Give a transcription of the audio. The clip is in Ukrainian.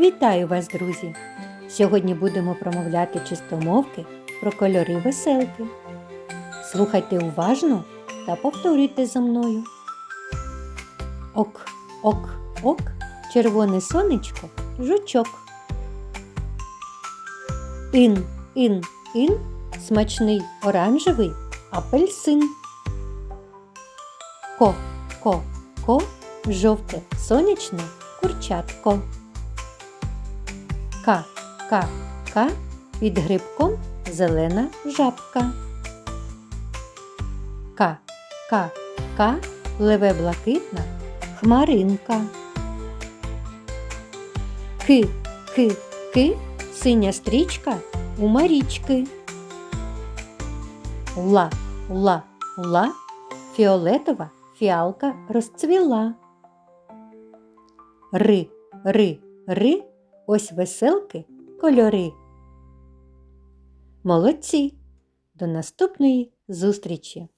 Вітаю вас, друзі! Сьогодні будемо промовляти чистомовки про кольори веселки. Слухайте уважно та повторюйте за мною. Ок, ок, ок, червоне сонечко, жучок. Ін, ін, ін, смачний оранжевий апельсин. Ко, ко, ко, жовте сонячне курчатко. К, К, К, під грибком зелена жабка. К, К, леве блакитна хмаринка. Ки, ки, ки, синя стрічка у Марічки. Ла, ла, ла, фіолетова фіалка розцвіла. Ри, ри, ри, ось веселки кольори. Молодці! До наступної зустрічі!